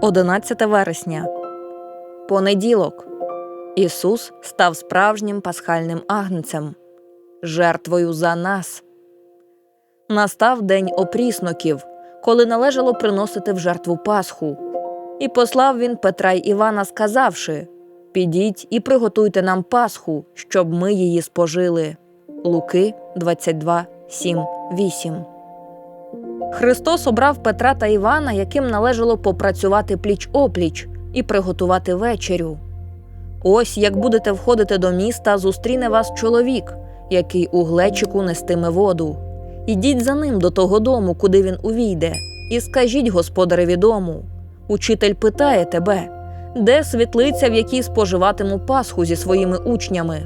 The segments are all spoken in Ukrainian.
11 вересня. Понеділок. Ісус став справжнім пасхальним агнцем, жертвою за нас. Настав день опрісноків, коли належало приносити в жертву Пасху. І послав він Петра й Івана, сказавши: Підіть і приготуйте нам Пасху, щоб ми її спожили. Луки 22, 7, 8 Христос обрав Петра та Івана, яким належало попрацювати пліч опліч і приготувати вечерю. Ось як будете входити до міста, зустріне вас чоловік, який у глечику нестиме воду. Ідіть за ним до того дому, куди він увійде, і скажіть господареві дому. Учитель питає тебе, де світлиця, в якій споживатиму Пасху зі своїми учнями.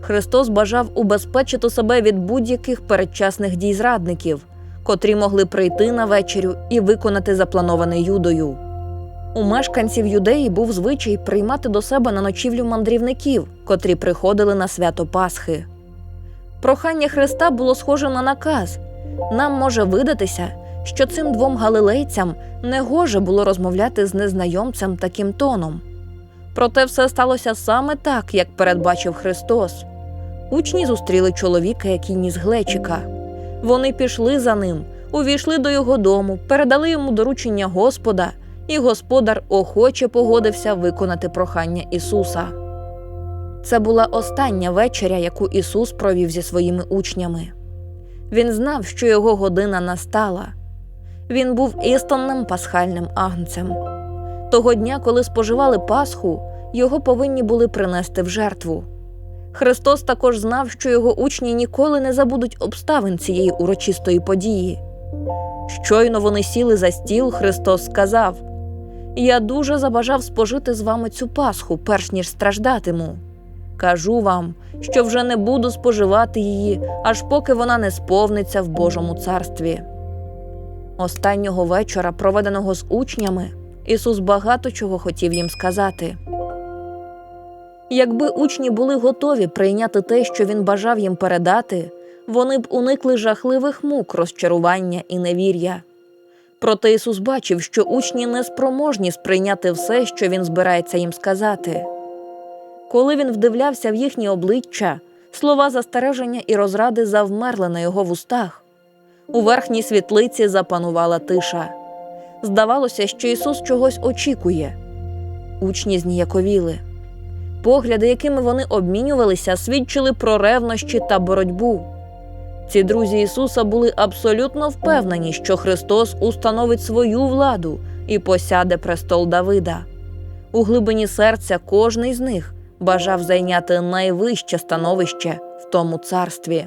Христос бажав убезпечити себе від будь-яких передчасних дій зрадників, котрі могли прийти на вечерю і виконати заплановане юдою. У мешканців юдеї був звичай приймати до себе на ночівлю мандрівників, котрі приходили на свято Пасхи. Прохання Христа було схоже на наказ. Нам може видатися, що цим двом галилейцям не гоже було розмовляти з незнайомцем таким тоном. Проте все сталося саме так, як передбачив Христос. Учні зустріли чоловіка, який ніс глечика. Вони пішли за ним, увійшли до його дому, передали йому доручення Господа, і господар охоче погодився виконати прохання Ісуса. Це була остання вечеря, яку Ісус провів зі своїми учнями. Він знав, що його година настала. Він був істинним пасхальним агнцем. Того дня, коли споживали Пасху, його повинні були принести в жертву. Христос також знав, що його учні ніколи не забудуть обставин цієї урочистої події. Щойно вони сіли за стіл, Христос сказав: Я дуже забажав спожити з вами цю Пасху, перш ніж страждатиму. Кажу вам, що вже не буду споживати її, аж поки вона не сповниться в Божому царстві. Останнього вечора, проведеного з учнями, Ісус багато чого хотів їм сказати. Якби учні були готові прийняти те, що він бажав їм передати, вони б уникли жахливих мук, розчарування і невір'я. Проте Ісус бачив, що учні не спроможні сприйняти все, що Він збирається їм сказати. Коли він вдивлявся в їхні обличчя, слова застереження і розради завмерли на його вустах. У верхній світлиці запанувала тиша. Здавалося, що Ісус чогось очікує. Учні зніяковіли. Погляди, якими вони обмінювалися, свідчили про ревнощі та боротьбу. Ці друзі Ісуса були абсолютно впевнені, що Христос установить свою владу і посяде престол Давида. У глибині серця кожний з них бажав зайняти найвище становище в тому царстві.